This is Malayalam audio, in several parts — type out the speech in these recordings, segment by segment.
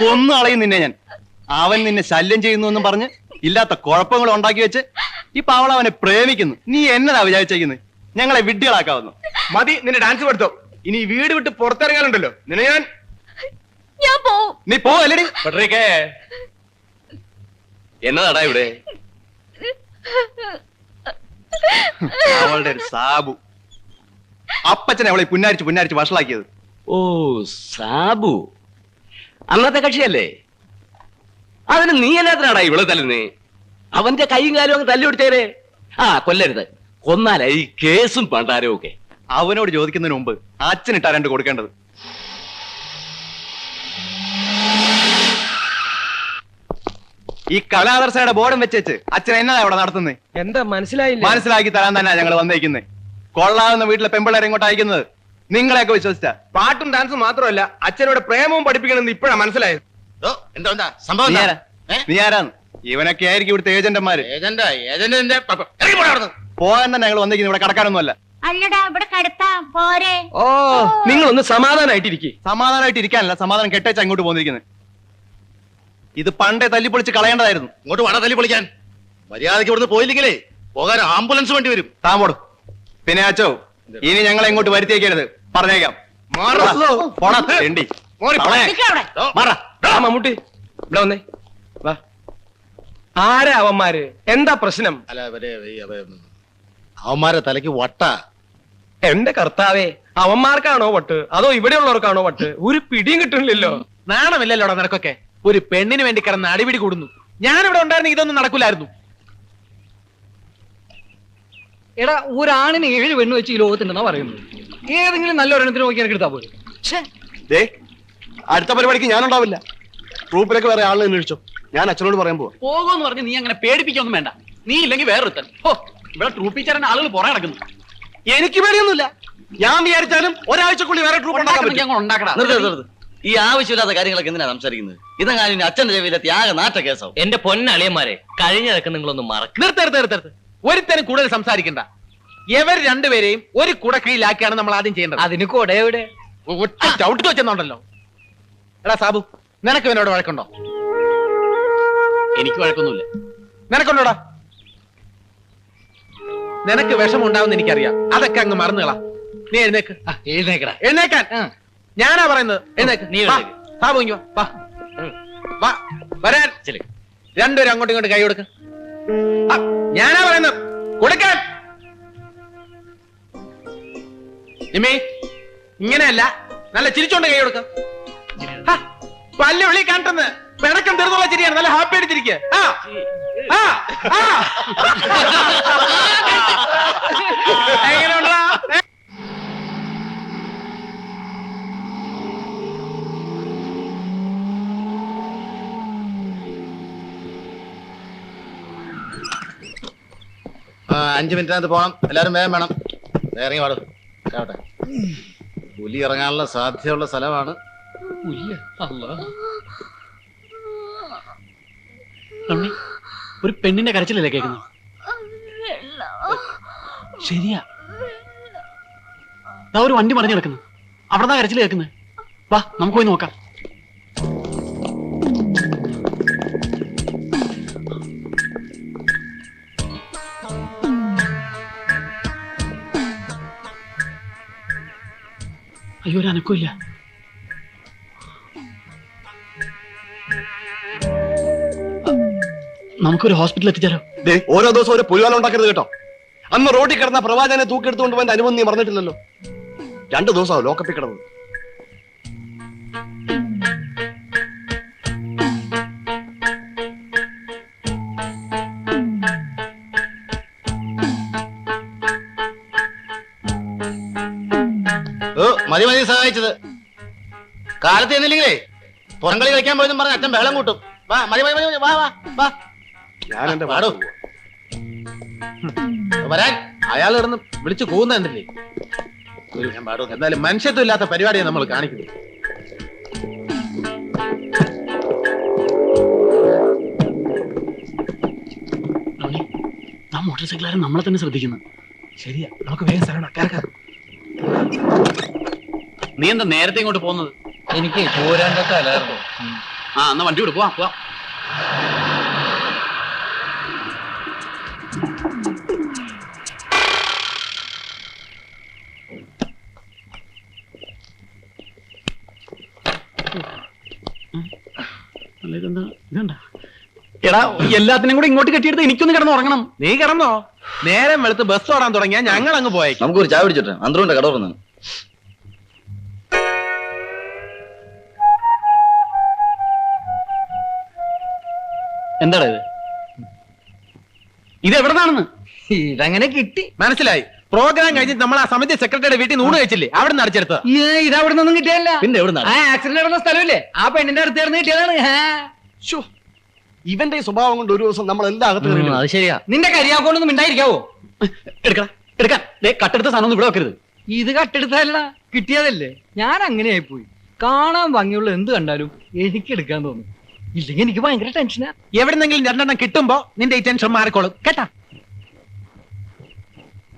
കൊന്നു കളയും നിന്നെ ഞാൻ. അവൻ നിന്നെ ശല്യം ചെയ്യുന്നു എന്നും പറഞ്ഞ് ഇല്ലാത്ത കുഴപ്പങ്ങൾ ഉണ്ടാക്കി വെച്ച് ഇപ്പൊ അവൾ അവനെ പ്രേമിക്കുന്നു. നീ എന്നതാ വിചാരിച്ചേക്കുന്നത്? ഞങ്ങളെ വിഡ്ഢികളാക്കാവുന്നു. മതി നിന്നെ ഡാൻസ് പഠിത്തോ. ഇനി ഈ വീട് വിട്ട് പുറത്തിറങ്ങാനുണ്ടല്ലോ. നിന്നെ ഞാൻ ഞാൻ പോവും. നീ പോവല്ലേ എന്നതാടാ ഇവിടെ? അവളുടെ ഒരു സാബു. അപ്പച്ചനെ അവളെ പുന്നാരിച്ച് പുന്നാരിച്ച് വഷളാക്കിയത്. ഓ സാബു. അന്നത്തെ കക്ഷിയല്ലേ? അതിന് നീ എല്ലാത്തിനാടാ ഇവിടെ തല്ലുന്നേ? അവന്റെ കൈയും കാലും അങ്ങ് തല്ലി കൊടുത്തേരെ ആ കൊല്ലരുത്. കൊന്നാൽ ഈ കേസും പണ്ടാരോ ഒക്കെ. അവനോട് ചോദിക്കുന്നതിന് മുമ്പ് അച്ഛനിട്ടാ രണ്ട് കൊടുക്കേണ്ടത്. ഈ കലാദർശനയുടെ ബോർഡും വെച്ചേച്ച് അച്ഛൻ എന്നതാ അവിടെ നടത്തുന്നത് എന്താ മനസ്സിലായില്ല? മനസ്സിലാക്കി തരാൻ തന്നെ ഞങ്ങൾ വന്നേക്കുന്നത് കൊള്ളാവുന്ന വീട്ടിലെ പെമ്പിള്ളേരെ ഇങ്ങോട്ട് അയക്കുന്നത്. നിങ്ങളെയൊക്കെ വിശ്വസിച്ച. പാട്ടും ഡാൻസും മാത്രമല്ല അച്ഛനോട് പ്രേമവും പഠിപ്പിക്കണമെന്ന് ഇപ്പഴാ മനസ്സിലായത്. ഓ, എന്താ എന്താ സംഭവം നീ എന്താ? ആരാ ഏ? നീ ആരാന്ന് ഇവനൊക്കെ ആയിരിക്കും ഇവിടുത്തെ ഏജന്റന്മാര് ഏജന്റാ ഏജന്റിന്റെ പ- പ- ഇറങ്ങി പോടാ അവിടുന്ന്. പോകാൻ തന്നെ ഞങ്ങൾ വന്നിരിക്കുന്നത് ഇവിടെ കടക്കാനൊന്നുമല്ല. അല്ലടാ ഇവിടെ കടത്താ. പോരെ. ഓ നിങ്ങളൊന്ന് സമാധാനായിട്ടിരിക്കും. സമാധാനമായിട്ട് ഇരിക്കാനല്ല. സമാധാനം കെട്ടേച്ച് അങ്ങോട്ട് പോന്നിരിക്കുന്നത് ഇത് പണ്ടേ തല്ലിപ്പൊളിച്ച് കളയേണ്ടതായിരുന്നു. ഇങ്ങോട്ട് വട തല്ലി പൊളിക്കാൻ മര്യാദയ്ക്ക് ഇവിടുന്ന് പോയില്ലെങ്കിലേ പോകാൻ ആംബുലൻസ് വേണ്ടി വരും. താമോടും പിന്നെ അച്ചോ ഇനി ഞങ്ങൾ ഇങ്ങോട്ട് വരുത്തിയേക്കരുത്. പറഞ്ഞേക്കാം. മമ്മൂട്ടി ഇവിടെ വന്നേ. വാ. ആരാ അവന്മാര്? എന്താ പ്രശ്നം? അല്ല അവന്മാരെ തലയ്ക്ക് വട്ട. എന്റെ കർത്താവേ അവന്മാർക്കാണോ വട്ട്? അതോ ഇവിടെയുള്ളവർക്കാണോ വട്ട്? ഒരു പിടിയും കിട്ടുന്നില്ലല്ലോ. നാണമില്ലല്ലോടാ നിനക്കൊക്കെ. ഒരു പെണ്ണിന് വേണ്ടി കിടന്ന് അടിപിടി കൂടുന്നു. ഞാനിവിടെ ഉണ്ടായിരുന്നെങ്കിൽ ഇതൊന്നും നടക്കില്ലായിരുന്നു. എടാ ഒരാണിന് ഏഴ് പെണ്ണ് വെച്ച് ഈ ലോകത്തുണ്ടെന്നാ പറയുന്നത്. ഏതെങ്കിലും നല്ല ഒരെണ്ണത്തിന് നോക്കി എനിക്ക് എടുത്താൽ പോലും ദേ, അടുത്ത പരിപാടിക്ക് ഞാനുണ്ടാവില്ല. ഗ്രൂപ്പിലേക്ക് വേറെ ആളിനെ അന്വേഷിച്ചോ ഞാൻ അച്ഛനോട് പറയാൻ പോവാ. പോകുമെന്ന് പറഞ്ഞ് നീ അങ്ങനെ പേടിപ്പിക്കൊന്നും വേണ്ട. നീ ഇല്ലെങ്കിൽ വേറൊരുത്തൻ. ഓ ഇവിടെ ട്രൂപ്പിച്ചാരന്റെ ആളുകൾ പുറം കിടക്കുന്നു എനിക്ക് പേടിയൊന്നുമില്ല. ഞാൻ വിചാരിച്ചാലും ഒരാഴ്ചക്കുള്ളിൽ വേറെ ട്രൂപ്പ് ഉണ്ടാക്കാൻ പറ്റും. നിർത്ത് നിർത്ത് നിർത്ത്. ഈ ആവശ്യമില്ലാത്ത കാര്യങ്ങളൊക്കെ എന്തിനാ സംസാരിക്കുന്നത്? ഇതെങ്ങാനും ഇനി അച്ഛന്റെ ചെവിയിലെത്തി ആകെ നാറ്റ കേസാവും എന്റെ പൊന്നളിയന്മാരെ കഴിഞ്ഞതൊക്കെ നിങ്ങളൊന്ന് മറക്കും. നിർത്ത് നിർത്തരുത് ഒരുത്തനും കൂടുതൽ സംസാരിക്കണ്ട. എവർ രണ്ടുപേരെയും ഒരു കുടക്കീഴിലാക്കിയാണ് നമ്മൾ ആദ്യം ചെയ്യേണ്ടത്. അതിന് കൂടെ എവിടെ? ഒറ്റ ചവിട്ടി വെച്ചെന്നുണ്ടല്ലോ. എടാ സാബു നിനക്ക് ഇവനോട് വഴക്കുണ്ടോ? എനിക്ക് വഴക്കൊന്നുമില്ല. നിനക്കുണ്ടോടാ? നിനക്ക് വിഷമം ഉണ്ടാവുന്ന എനിക്കറിയാം. അതൊക്കെ അങ്ങ് മറന്നുകളാ നീ എഴുന്നേക്ക്. എഴുന്നേക്കടാ. എഴുന്നേക്കാൻ. ഞാനാ പറയുന്നത്. എഴുന്നേക്ക്. നീ. സാബു ഇങ്ങോ വാ. വാ. വരാൻ. രണ്ടുപേരും അങ്ങോട്ടും ഇങ്ങോട്ടും കൈ കൊടുക്ക. ഞാനാ പറയുന്നത്. കൊടുക്കാൻ. നിമേ ഇങ്ങനെയല്ല. നല്ല ചിരിച്ചോണ്ട് കൈ കൊടുക്ക. പല്ല് വിളി കണ്ടെന്ന് പിണക്കം തീർന്നുള്ള ചിരിയാണ്. നല്ല ഹാപ്പി ആയിട്ട് ചിരിക്കുക ആ ആ, ആ. എങ്ങനെയുണ്ടെടാ? ഏ? ആ, അഞ്ച് മിനിറ്റിനകത്ത് പോകണം എല്ലാരും വേഗം വേണം. വേറെ പാടും കേട്ടെ പുലി ഇറങ്ങാനുള്ള സാധ്യതയുള്ള സ്ഥലമാണ്. ഒരു പെണ്ണിന്റെ കരച്ചിലല്ലേ കേൾക്കുന്നു ശരിയാ. ഒരു വണ്ടി മറിഞ്ഞു കിടക്കുന്നു. അവിടെ കരച്ചിൽ കേൾക്കുന്നത് വാ നമുക്ക് പോയി നോക്കാം. അയ്യോ ഒരു നമുക്കൊരു ഹോസ്പിറ്റലിൽ എത്തിച്ചാലോ? ഓരോ ദിവസം ഒരു പുലിവാലം ഉണ്ടാക്കരുത് കേട്ടോ. അന്ന് റോഡിൽ കിടന്ന പ്രവാചകനെ തൂക്കിയെടുത്തുകൊണ്ട് പോകാൻ അനുമതി നീ മറന്നിട്ടില്ലല്ലോ. രണ്ടു ദിവസമാവും ലോക്കപ്പിൽ കിടന്നത്. മതി മതി സഹായിച്ചത്. കാലത്ത് എന്നില്ലെങ്കിലേ പുറംകളി കളിക്കാൻ പോയെന്നും പറഞ്ഞ അച്ഛൻ ബഹളം കൂട്ടും. വാ മതി മതി മതി വാ വാ വാ. ഞാൻ എന്റെ പാടൂ വരാൻ. അയാൾ കിടന്ന് വിളിച്ചു പോകുന്നുണ്ടല്ലേ ഞാൻ പാടും എന്നാലും മനുഷ്യത്വം ഇല്ലാത്ത പരിപാടിയാണ് നമ്മൾ കാണിക്കുന്നത്. മോട്ടോർ സൈക്കിളുകാരൻ നമ്മളെ തന്നെ ശ്രദ്ധിക്കുന്നു. ശരിയാ നമുക്ക് വേഗം സ്ഥലം കേൾക്കാം നീ എന്താ നേരത്തെ ഇങ്ങോട്ട് പോകുന്നത്? എനിക്ക് പോരാന്റെ തലായിരുന്നു ആ എന്നാ വണ്ടി കൊടുക്കുക പോവാ പോവാ. എടാ എല്ലാത്തിനും കൂടെ ഇങ്ങോട്ട് കെട്ടിയെടുത്ത് എനിക്കൊന്ന് കിടന്ന് ഉറങ്ങണം. നീ കിടന്നോ? നേരം വെളുത്ത് ബസ് ഓടാൻ തുടങ്ങിയാ ഞങ്ങൾ അങ്ങ് പോയേക്കും. നമുക്കൊരു ചായ പിടിച്ചിട്ട് അന്തരൂന്റെ കട തുറന്നു. എന്താടാ ഇത് ഇത് എവിടെന്നാണെന്ന് ഇതങ്ങനെ കിട്ടി. മനസ്സിലായി. പ്രോഗ്രാം കഴിഞ്ഞിട്ട് നമ്മൾ ആ സമിതി സെക്രട്ടറിയുടെ വീട്ടിൽ നൂണ് കഴിച്ചില്ലേ? അവിടെ നിന്ന് അടിച്ചെടുത്തത് ഇത് ഇതവിടെ നിന്നും കിട്ടിയല്ല പിന്നെ എവിടെ ആ ആക്സിഡന്റ് നടന്ന സ്ഥലമില്ലേ? ആ പെണ്ണിന്റെ അടുത്ത് ചേർന്ന് കിട്ടിയതാണ്. ഹാ. ഇവന്റെ ഈ സ്വഭാവം കൊണ്ട് ഒരു ദിവസം നമ്മൾ എല്ലാ അകത്ത് കയറി അത് ശരിയാ. നിന്റെ കരിയാക്കോണ്ടൊന്നും മിണ്ടായിരിക്കാവോ? എടുക്കണം എടുക്കാൻ ദേ കട്ടെടുത്ത സാധനം ഒന്നും ഇവിടെ വെക്കരുത്. ഇത് കട്ടെടുത്തല്ല കിട്ടിയതല്ലേ? ഞാൻ അങ്ങനെ ആയിപ്പോയി കാണാൻ ഭംഗിയുള്ള എന്ത് കണ്ടാലും എനിക്ക് എടുക്കാൻ തോന്നും. ഇല്ലെങ്കിൽ എനിക്ക് ഭയങ്കര ടെൻഷനാ എവിടെന്നെങ്കിലും രണ്ടെണ്ണം കിട്ടുമ്പോ നിന്റെ ഈ ടെൻഷൻ മാറിക്കോളും കേട്ടാ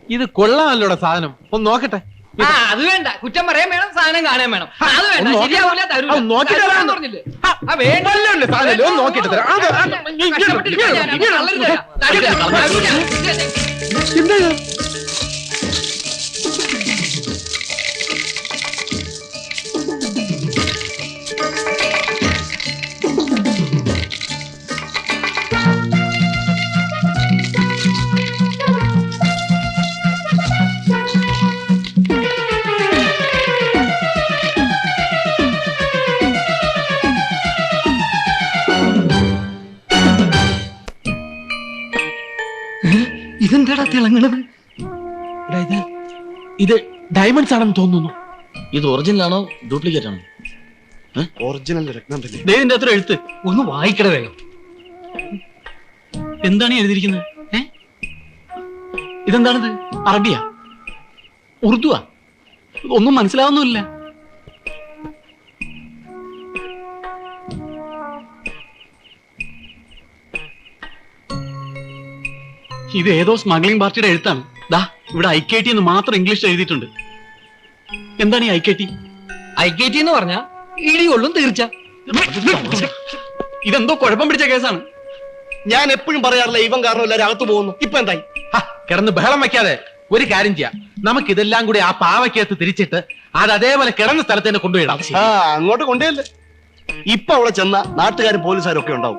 ഇത് കൊള്ളാമല്ലോടെ സാധനം ഒന്ന് നോക്കട്ടെ ആ അത് വേണ്ട കുറ്റം പറയാൻ വേണം സാധനം കാണാൻ വേണം അത് വേണ്ട ഒന്ന് നോക്കി- ശരിയാവൂല തരൂല ഒന്ന് നോക്കി തരൂല തരാം. എന്ന് പറഞ്ഞില്ലേ ആ, ആ വേണ്ട വല്ലതുണ്ട് സാധനം, ഒന്ന് നോക്കിയിട്ട് തരാം. അത്, അത്, ഇങ്ങനെ, കഷ്ടപ്പെട്ടിരിക്കാൻ. തരൂല. ഇതെന്താടാ തിളങ്ങണത്? ഇത് ഇത് ഡയമണ്ട്സ് ആണെന്ന് തോന്നുന്നു. ഇത് ഒറിജിനൽ ആണോ? ഡ്യൂപ്ലിക്കേറ്റ് ആണോ? ഒറിജിനൽ രത്നം തന്നെ. ഇതിന്റെ അത്ര എഴുത്ത്. ഒന്ന് വായിക്കട വേഗം. എന്താണ് ഈ എഴുതിയിരിക്കുന്നത്? ഏ? ഇതെന്താണിത്? അറബിയ? ഉറുദുവാ? ഒന്നും മനസ്സിലാവുന്നുമില്ല. ഇത് ഏതോ സ്മഗ്ലിംഗ് പാർട്ടിയുടെ എഴുത്താണ്. ദാ ഇവിടെ ഐ കെ ടി എന്ന് മാത്രം ഇംഗ്ലീഷ് എഴുതിയിട്ടുണ്ട്. എന്താണ് ഈ I K T I K T എന്ന് പറഞ്ഞാ ഇടികൊള്ളും തീർച്ച. ഇതെന്തോ കുഴപ്പം പിടിച്ച കേസാണ്. ഞാൻ എപ്പോഴും പറയാറില്ല ഇവൻ കാരണം എല്ലാവരും അകത്ത് പോകുന്നു. ഇപ്പൊ എന്തായി? കിടന്ന് ബഹളം വെക്കാതെ ഒരു കാര്യം ചെയ്യാം. നമുക്ക് ഇതെല്ലാം കൂടി ആ പാവയ്ക്കകത്ത് തിരിച്ചിട്ട് അത് അതേപോലെ കിടന്ന സ്ഥലത്ത് തന്നെ കൊണ്ടുപോയിടാം. ആ അങ്ങോട്ട് കൊണ്ടുപോയല്ലേ ഇപ്പൊ അവിടെ ചെന്ന നാട്ടുകാരും പോലീസുകാരും ഒക്കെ ഉണ്ടാവും.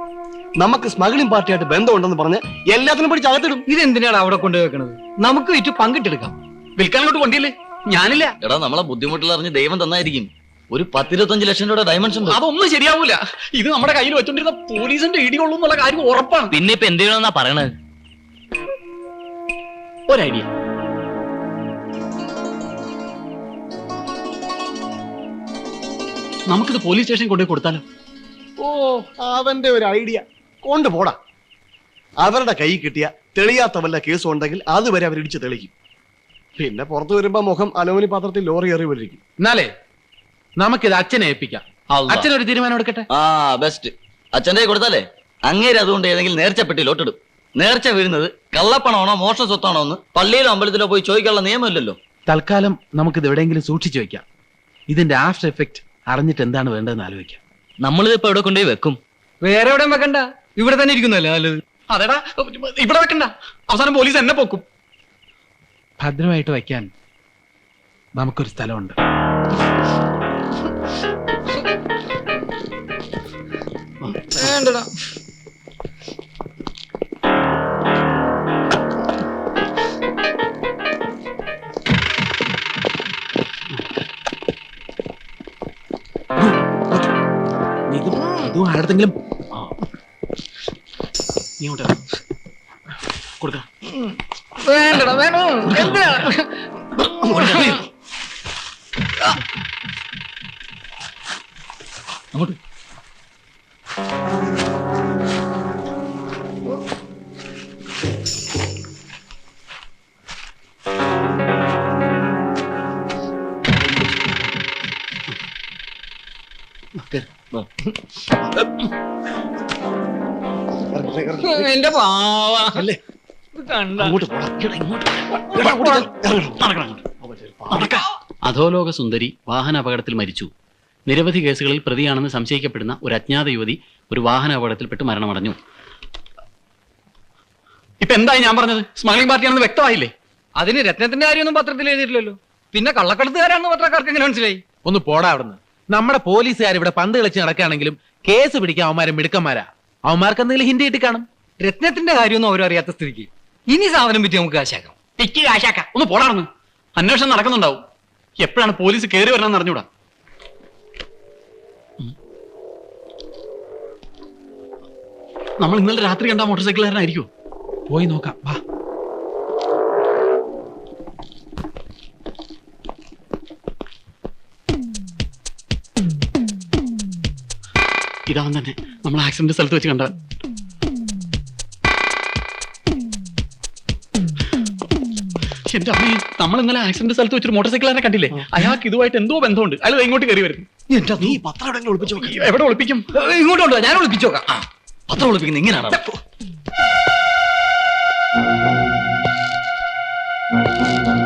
നമുക്ക് സ്മഗ്ലിംഗ് പാർട്ടിയായിട്ട് ബന്ധമുണ്ടെന്ന് പറഞ്ഞ് എല്ലാത്തിനും പിടിച്ച് അകത്തിടും. ഇതെന്തിനാണ് അവിടെ കൊണ്ടുവെക്കണത് നമുക്ക് വിറ്റ് പങ്കിട്ടെടുക്കാം. വിൽക്കാൻ അങ്ങോട്ട് കൊണ്ടില്ലേ? ഞാനില്ല. എടാ നമ്മളെ ബുദ്ധിമുട്ടിൽ അറിഞ്ഞ് ദൈവം തന്നായിരിക്കും. ഒരു പത്തിരുപത്തഞ്ച് ലക്ഷം രൂപയുടെ ഡയമൻഷൻ ഉണ്ട്. അതൊന്നും ശരിയാവൂല. ഇത് നമ്മുടെ കയ്യിൽ വെച്ചോണ്ടിരുന്ന പോലീസിന്റെ ഇടിയുള്ളൂ എന്നുള്ള കാര്യം ഉറപ്പാണ്. പിന്നെ ഇപ്പൊ എന്ത് ചെയ്യണമെന്നാ പറയണത്? ഒരു ഐഡിയ നമുക്കിത് പോലീസ് സ്റ്റേഷനിൽ കൊണ്ടുപോയി കൊടുത്താലോ? ഓ അവന്റെ ഒരു ഐഡിയ കൊണ്ടുപോടാ. അവരുടെ കൈ കിട്ടിയ തെളിയാത്ത വല്ല കേസും ഉണ്ടെങ്കിൽ അതുവരെ അവരിടിച്ച് തെളിയിക്കും. പിന്നെ പുറത്തു വരുമ്പോ മുഖം അലോമനി പാത്രത്തിൽ ലോറി എറി വരിക്കും എന്നാലേ നമുക്കിത് അച്ഛനെ ഏൽപ്പിക്കാം. അച്ഛൻ ഒരു തീരുമാനം എടുക്കട്ടെ? ആ ബെസ്റ്റ് അച്ഛന്റെ കയ്യിൽ കൊടുത്താലേ അങ്ങേര് അതുകൊണ്ട് ഏതെങ്കിലും നേർച്ചപ്പെട്ടി ലോട്ടിടും നേർച്ച വീഴുന്നത് കള്ളപ്പണമാണോ മോഷണ സ്വത്താണോ എന്ന് പള്ളിയിലോ അമ്പലത്തിലോ പോയി ചോദിക്കാനുള്ള നിയമമില്ലല്ലോ. തൽക്കാലം നമുക്കിത് എവിടെയെങ്കിലും സൂക്ഷിച്ചു വെക്കാം. ഇതിന്റെ ആഫ്റ്റർ എഫക്ട് അറിഞ്ഞിട്ട് എന്താണ് വേണ്ടതെന്ന് ആലോചിക്കാം. നമ്മളിത് ഇപ്പൊ എവിടെ കൊണ്ടുപോയി വെക്കും? വേറെ എവിടെയും വെക്കണ്ട. ഇവിടെ തന്നെ ഇരിക്കുന്നല്ലേ നല്ലത് അതെടാ ഇവിടെ വെക്കണ്ട അവസാനം പോലീസ് എന്നെ പോക്കും ഭദ്രമായിട്ട് വയ്ക്കാൻ നമുക്കൊരു സ്ഥലമുണ്ട് വേണ്ടടാ ഇത് ഇതും ആരുടെങ്കിലും നീ ഇങ്ങോട്ട്. കൊടുക്കാം. വേണ്ടടാ വേണോ? എന്തിനാ? അങ്ങോട്ട്. എന്റെ പാവ. ഇത് കണ്ട. അങ്ങോട്ട് പോടാ. എടാ, ഇങ്ങോട്ട് എടാ, ചെല്ല്. അധോലോക സുന്ദരി വാഹന അപകടത്തിൽ മരിച്ചു. നിരവധി കേസുകളിൽ പ്രതിയാണെന്ന് സംശയിക്കപ്പെടുന്ന ഒരു അജ്ഞാത യുവതി ഒരു വാഹന അപകടത്തിൽപ്പെട്ട് മരണമടഞ്ഞു. ഇപ്പൊ എന്തായി ഞാൻ പറഞ്ഞത്? സ്മഗ്ലിംഗ് പാർട്ടിയാണെന്ന് വ്യക്തമായില്ലേ? അതിന് രത്നത്തിന്റെ കാര്യമൊന്നും പത്രത്തിൽ എഴുതിയിട്ടില്ലല്ലോ. പിന്നെ കള്ളക്കടത്തുകാരാണെന്ന് പത്രക്കാർക്ക് എങ്ങനെ മനസ്സിലായി? ഒന്ന് പോടാ അവിടുന്ന്. നമ്മുടെ പോലീസുകാർ ഇവിടെ പന്ത് കളിച്ച് നടക്കുകയാണെങ്കിലും കേസ് പിടിക്കാൻ അവന്മാരെ മിടുക്കന്മാരാ. അവന്മാർക്ക് എന്തെങ്കിലും ഹിന്ദി കിട്ടി കാണും. രത്നത്തിന്റെ കാര്യമൊന്നും അവരും അറിയാത്ത സ്ഥിതിക്ക്. ഇനി സാധനം പറ്റി നമുക്ക് കാശാക്കാം. ടിക്ക് കാശാക്ക. ഒന്ന് പോടാണെന്ന്. അന്വേഷണം നടക്കുന്നുണ്ടാവും. എപ്പോഴാണ് പോലീസ് കയറി വരണമെന്ന് അറിഞ്ഞൂടാ. നമ്മൾ ഇന്നലെ രാത്രി കണ്ട മോട്ടോർ സൈക്കിളുകാരനായിരിക്കും പോയി നോക്കാം. വാ. ഇതാവൻ തന്നെ. നമ്മൾ ആക്സിഡന്റ് സ്ഥലത്ത് വെച്ച് കണ്ടാൽ എന്റെ അമ്മ നമ്മൾ ഇന്നലെ ആക്സിഡന്റ് സ്ഥലത്ത് വെച്ചൊരു മോട്ടോർ സൈക്കിളുകാരനെ കണ്ടില്ലേ? അയാൾക്ക് ഇതുമായിട്ട് എന്തോ ബന്ധമുണ്ട്. അയാൾ ഇങ്ങോട്ട് കയറി വരും നീ പത്രം എവിടെ ഒളിപ്പിച്ചു. എവിടെ ഒളിപ്പിക്കും? ഇങ്ങോട്ട് ഉണ്ടോ ഞാൻ ഒളിപ്പിച്ചു നോക്കാം പത്രം ഒളിപ്പിക്കുന്നത് ഇങ്ങനെയാണോ വാതിലും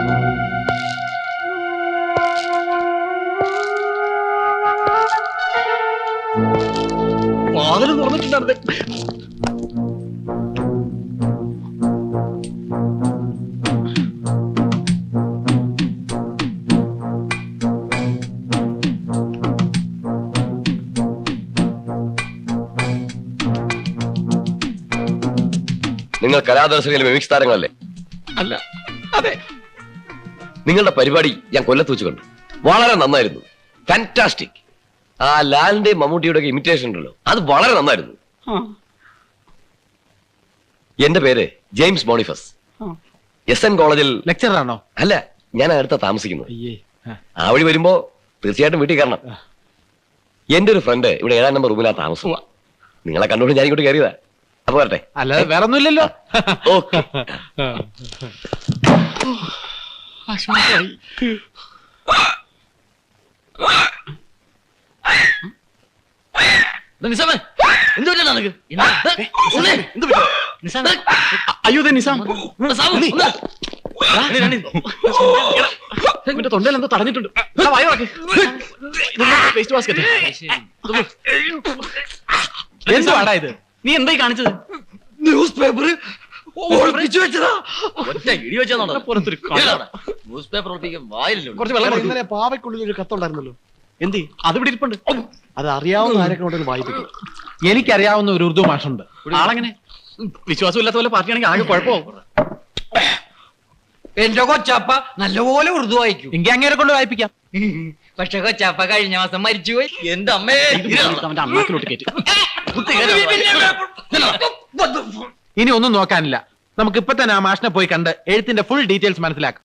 നിങ്ങൾ കലാദർശകയിലെ മിമിക്സ് താരങ്ങളല്ലേ? അല്ല അതെ. നിങ്ങളുടെ പരിപാടി ഞാൻ കൊല്ലത്ത് വെച്ച് കണ്ടു. വളരെ നന്നായിരുന്നു. ഫാന്റാസ്റ്റിക് ആ ലാലിന്റെയും മമ്മൂട്ടിയുടെ ഒക്കെ ഇമിറ്റേഷൻ ഉണ്ടല്ലോ. അത് വളരെ നന്നായിരുന്നു. എന്റെ പേര് ജെയിംസ് ബോണിഫസ്. ആ. എസ് എൻ കോളേജിൽ ലെക്ചർ ആണോ അല്ല ഞാൻ അടുത്ത താമസിക്കുന്നു. അയ്യേ ആ. വഴി വരുമ്പോ തീർച്ചയായിട്ടും വീട്ടിൽ കയറണം. എന്റെ ഒരു ഫ്രണ്ട് ഇവിടെ ഏഴാം നമ്പർ റൂമിലാ താമസം. നിങ്ങളെ കണ്ടുകൊണ്ട് ഞാൻ ഇങ്ങോട്ട് കയറിയതാ. അപ്പൊ വരട്ടെ. അല്ല വേറെ ഒന്നുമില്ലല്ലോ ഓക്കെ. നിസാമേ. അയ്യോ നിസാം. ഇവന്റെ തൊണ്ടയിൽ എന്തോ തടഞ്ഞിട്ടുണ്ട്. വേസ്റ്റ് എന്തുവാടാ ഇത്? നീ എന്തായി കാണിച്ചത്? ന്യൂസ് പേപ്പർ പുറത്തൊരു ന്യൂസ് പേപ്പർ വായില്ലല്ലോ കുറച്ച് വെള്ളം ഇന്നലെ പാവയ്ക്കുള്ളിൽ ഒരു കത്തുണ്ടായിരുന്നല്ലോ. എന്തി? അത് ഇവിടെ ഇരിപ്പുണ്ട്. അത് അറിയാവുന്ന ആരൊക്കെ ഉണ്ടെങ്കിൽ വായിപ്പിക്കും. എനിക്കറിയാവുന്ന ഒരു ഉറുദു മാഷുണ്ട്. ആളെങ്ങനെ? വിശ്വാസം ഇല്ലാത്ത പോലെ പാർട്ടിയാണെങ്കിൽ ആകെ കുഴപ്പമാവും എന്റെ കൊച്ചാപ്പ നല്ലപോലെ ഉറുദു വായിക്കും. എങ്കിൽ അങ്ങേരെ കൊണ്ട് വായിപ്പിക്കാം. പക്ഷെ കൊച്ചാപ്പ കഴിഞ്ഞ മാസം മരിച്ചുപോയി. എന്റെ അമ്മേ. അവന്റെ അണ്ണാക്കിലോട്ട് കയറ്റി. ഇനി ഒന്നും നോക്കാനില്ല. നമുക്ക് ഇപ്പൊ തന്നെ ആ മാഷിനെ പോയി കണ്ട് എഴുത്തിന്റെ ഫുൾ ഡീറ്റെയിൽസ് മനസ്സിലാക്കാം.